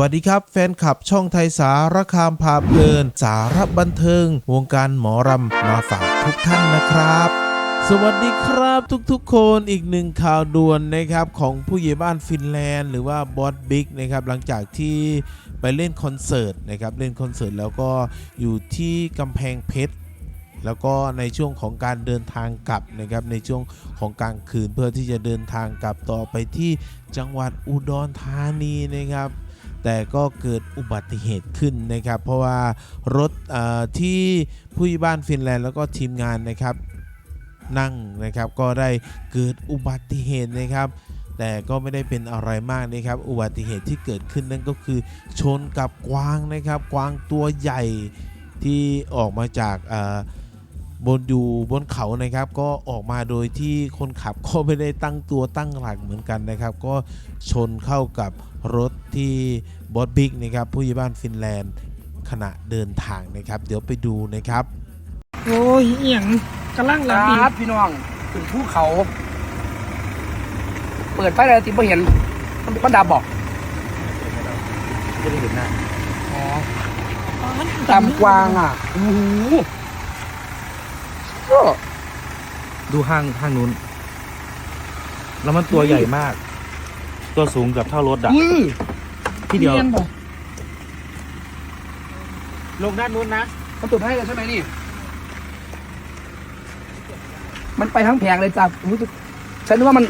วัสดีครับ แฟนคลับช่องไทยสารคามพาเพลิน สารบันเทิง วงการหมอรำมาฝากทุกท่านนะครับสวัสดีครับทุกๆคนอีกหนึ่งข่าวด่วนนะครับของผู้ใหญ่บ้านฟินแลนด์หรือว่าบอสบิ๊กนะครับหลังจากที่ไปเล่นคอนเสิร์ตนะครับเล่นคอนเสิร์ตแล้วก็อยู่ที่กำแพงเพชรแล้วก็ในช่วงของการเดินทางกลับนะครับในช่วงของกลางคืนเพื่อที่จะเดินทางกลับต่อไปที่จังหวัดอุดรธานีนะครับ แต่ก็เกิดอุบัติเหตุขึ้นนะครับ เพราะว่ารถที่ผู้ใหญ่บ้านฟินแลนด์แล้วก็ทีมงานนะครับนั่งนะครับก็ได้เกิดอุบัติเหตุนะครับแต่ก็ไม่ได้เป็นอะไรมากนะครับ อุบัติเหตุที่เกิดขึ้นนั่นก็คือชนกับกวางนะครับ กวางตัวใหญ่ที่ออกมาจากอ บนอยู่บนเขานะครับก็ออกมาโดยที่คนขับก็ไม่ได้ตั้งตัวตั้งหลักเหมือนกันนะครับ ก็ชนเข้ากับรถที่บอสบิ๊กนะครับผู้ใหญ่บ้านฟินแลนด์ขณะเดินทางนะครับ เดี๋ยวไปดูนะครับ โอ้ยเอียงกำลังหลับดีครับพี่น้องขึ้นภูเขา เปิดไฟอะไรติบ่เห็น มันมันดับบอกจะได้เห็นหน้าอ๋อตำกวางอะโอ้โห ก็ดูห้างห้างนู้น แล้วมันตัวใหญ่มาก ตัวสูงเกับเท่ารถอะอุ้ยที่เดียวรีนบอกลงด้านนู้นนะมันตุดให้เลยใช่ไหมนี่ มันไปทั้งแผงเลยจ้ะรู้สึกฉันนึกว่ามัน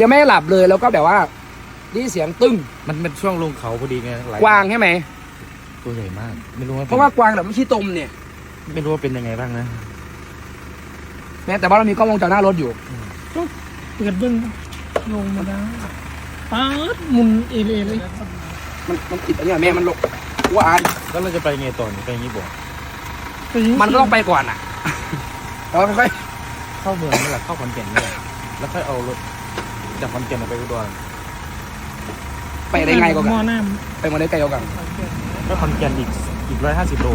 ยังไม่ได้หลับเลยแล้วก็แบบว่าได้ยินเสียงตึ้งมันเป็นช่วงลงเขาพอดีไงไหลกวางใช่ไหม ตัวใหญ่มาก ไม่รู้ว่าเพราะว่ากวางแบบไม่ขี้ตมเนี่ย ไม่รู้ว่าเป็นยังไงบ้างนะ แม้แต่ว่าเรามีกล้องวงจรหน้ารถอยู่ เปิดเบิ้งลงมาได้ป๊าดหมุนเอเลเลยมันมันติดอันเนี้ยแม่มันหลบว่าอ่านแล้วเราจะไปไงต่อนี่ไปอย่างนี้บอกไปยิมันก็ต้องไปก่อนอะแล้วค่อยเข้าเมืองนี่แหละเข้าขอนแก่นนี่แหละแล้วค่อยเอารถจากขอนแก่นไปอุดรๆไปได้ไงก็หกัม้อนน้ไปมาได้ไกลกว่ากันก็ขอนแก่นอีกอีกร้อยห้าสิบโล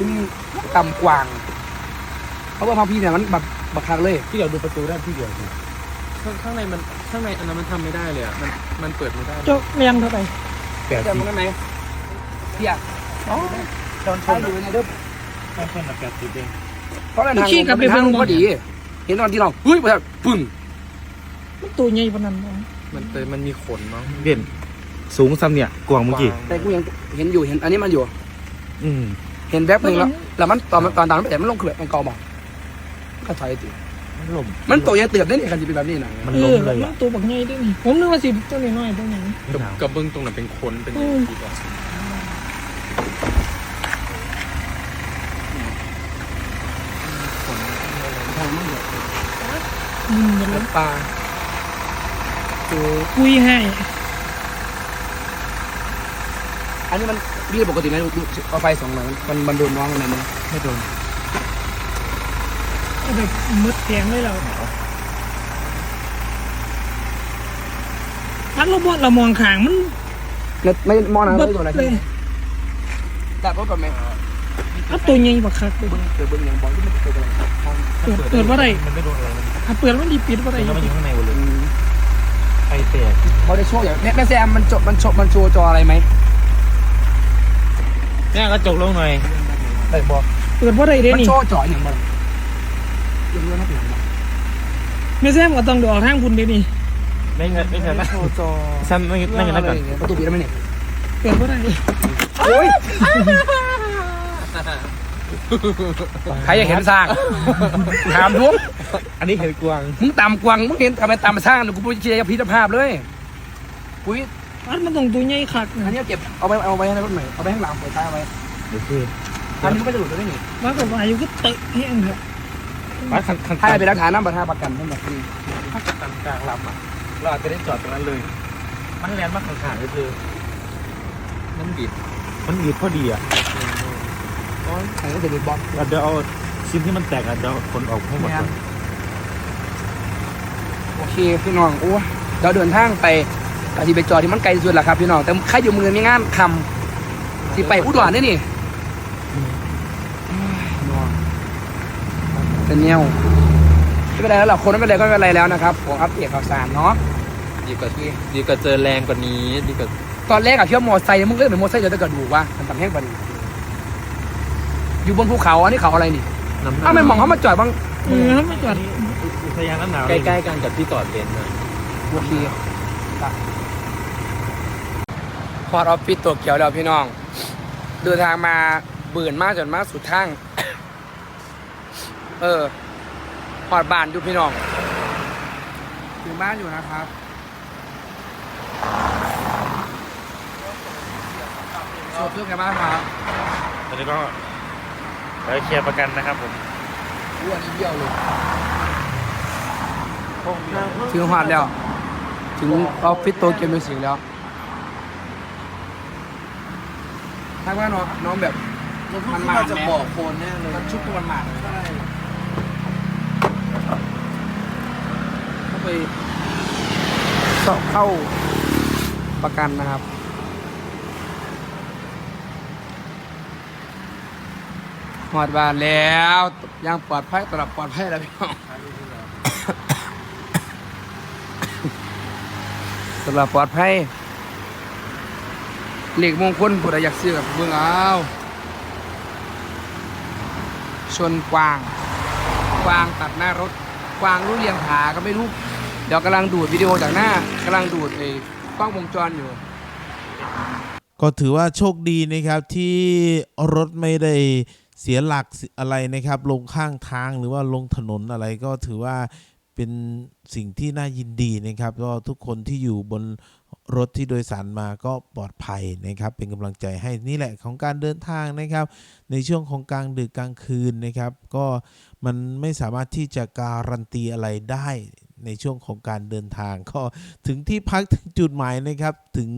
ที่นี่ตำกวางเพราะว่าพอพี่เนี่ยมันแบบบักคักเลยที่เดียวดูประตูได้ที่เดียวสิข้างข้างในมันข้างในอันนั้นมันทำไม่ได้เลยอะมันมันเปิดไม่ได้ำเจ้าเรียนเท่าไหร่แปดเจอสิมับนได้ไหมพี่อะอ๋อตอนใช้อยู่ในเด้อต้องคนละแปดสิบเองเพราะในทางมันเป็นทางลงพอดี เห็นตอนที่เราเฮ้ยแบบปึ้งมันตัวใหญ่ปานนั้นบ่มันเป็นมันมีขนมั้งเด่นสูงซ้ำเนี่ยกวางเมื่อกี้ แต่กูยังเห็นอยู่เห็นอันนี้มันอยู่ อืม เห็นแวบหนึ่งแล้วแล้วมันตอนตอนตอนนั้นแต่มันลงเขื่อนมันกอบอกก็ถอยติมันลมมันตัวยังเตือบได้เนี่ยกันจะเป็นแบบนี้นะมันเอล้อมเลยมัอะนตัวบักใหญ่ด้วยนี่ผมนึกว่าสิตัวน้อยๆตัวไหนไม่กับหนาวกับเบื้องตรงนั้นเป็นขนเป็นอืมดีกว่าอืมมันแล้วปลาคุยให้ อันนี้มันพี่ปกติไหมดูเอาไฟสองหน่อยมันมันโดนน้องอะไรมั้ยไม่โดนเอาแบบมืดแข็งเลยเราทักเราบ่เรามองขางมันไม่ไม่มองนะเบิไม่ดโดนอะไรเลยดับรถก่อนไหมอัตัวใหญ่บักคักเลยเบิ้งเกิดเบิ้งยังบอกที่มันเกิดอะไรเปิดเปิดว่าไรมันไม่โดนอะไรมันถ้าเปิดมันดีปิดว่าไรแล้วมันอยู่ข้างในหมดเลยไฟแตกเขาได้โชว์อย่างแม่แม่แซมมันจบมันโชว์มันโชว์จออะไรไหม เนี่ยกระจกลงหน่อยได้บอกเปิดว่าไรเด้มันนี่โชว์จออย่างบ้างยังเรื่องนักหนังบ้างไม่แซมก็ต้องดูออกทางคุณเด้นี่ไม่เงินไม่เงินนะโชว์จอซ้ำไม่เงินไม่เงินนะก่อนประตูปิดได้ไหมเนี่ยเปิดว่าไรโอ้ยใครอยากเห็นสร้างถามทุกอันนี้เห็นกวางมึงตามกวางมึงเห็นทำไมตามมาสร้างกูพูดเชียร์พิธภาพเลยปุ้ย อันมันต้องตัวใหญ่คักอันนี้เก็บเอาไปเอาไว้ในรถหน่อยเอาไปข้างหลังเปิดใต้เอาไว้โอเคอันนี้มันก็จะหลุดได้ไหมว่ากับอายุก็เตะเฮี้ยงเถอะมาคันคันถ้าเป็นรักฐานน้ำประทาประกันทั้งหมดนี้ถ้าจะตันกลางลำอะเราอาจจะได้จอดตรงนั้นเลย มันแลนด์มาข้างๆก็คือมันบิดมันหยุดพอดีอะอันนี้จะเป็นบอลเราเดี๋ยวเอาชิ้นที่มันแตกอะเดี๋ยวขนออกให้หมดก่อนโอเคพี่น้องโอ้เราเดินทางไป อาที่ไปจอดที่มันไกลที่สุดแหละครับพี่น้องแต่ใครอยู่เมืองมีงานคำที่ไปอุดรนี่นี่เป็นเงี้ยวไม่เป็นไรแล้วหรอกคนไม่เป็นไรก็ไม่เป็นไรแล้วนะครับขออัปเดตข่าวสารเนาะดีกว่าดีกว่าเจอแรงกว่านี้ดีกว่าตอนแรกอะเที่ยวมอไซค์มึงเล่นเหมือนมอไซค์เดี๋ยวจะกระดูกว่ามันทำแห้งกว่านี้อยู่บนภูเขาอันนี้เขาอะไรนี่น้ำถ้าไม่มองเขามาจอดบ้างเออถ้าไม่จอดอุทยานน้ำหนาวใกล้ๆกันกับที่จอดเบนซ์นะโอเค พอดออฟฟิศตัวเขียวแล้วพี่น้อง เดินทางมาเบื่อมากจนมากสุดทาง เออพอดบ้านอยู่พี่น้อง ถึงบ้านอยู่นะครับโชว์เพื่อนกันบ้างครับตอนนี้ก็ไปเคลียร์ประกันนะครับผมอ้วนนี่เบี้ยวเลยถึงหอดแล้ว ถึงออฟฟิศโตเกียวมิวสิกแล้ว ถ้าว่าน้องน้องแบบมันมาจะบอกโคนแน่เลยมันชุบตัวมันหมาดเข้าไปสอบเข้าประกันนะครับหอดบานแล้วยังปลอดภัยตลอดปลอดภัยแล้วพี่น้องสำหรับปลอดภัย เหล็กมงคลผู้ใดอยากซื้อกับเบิ่งเอาชนกวาง กวางตัดหน้ารถ กวางรู้เรียงขาก็ไม่รู้ เดี๋ยวกำลังดูดวิดีโอจากหน้ากำลังดูดไอ้กล้องวงจรอยู่ ก็ถือว่าโชคดีนะครับที่รถไม่ได้เสียหลักอะไรนะครับ ลงข้างทางหรือว่าลงถนนอะไรก็ถือว่า เป็นสิ่งที่น่ายินดีนะครับก็ทุกคนที่อยู่บนรถที่โดยสารมาก็ปลอดภัยนะครับ เป็นกำลังใจให้นี่แหละของการเดินทางนะครับ ในช่วงของกลางดึกกลางคืนนะครับ ก็มันไม่สามารถที่จะการันตีอะไรได้ในช่วงของการเดินทาง ก็ถึงที่พักถึงจุดหมายนะครับ ถึง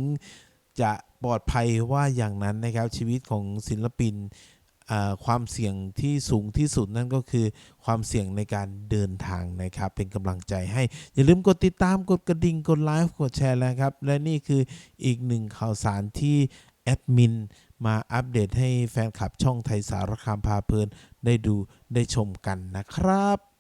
จะปลอดภัยว่าอย่างนั้นนะครับชีวิตของศิลปิน ความเสี่ยงที่สูงที่สุดนั่นก็คือความเสี่ยงในการเดินทางนะครับ เป็นกำลังใจให้ อย่าลืมกดติดตามกดกระดิ่งกดไลค์กดแชร์แล้วครับ และนี่คืออีกหนึ่งข่าวสารที่แอดมินมาอัปเดตให้แฟนคลับช่องไทยสารคามพาเพลินได้ดูได้ชมกันนะครับ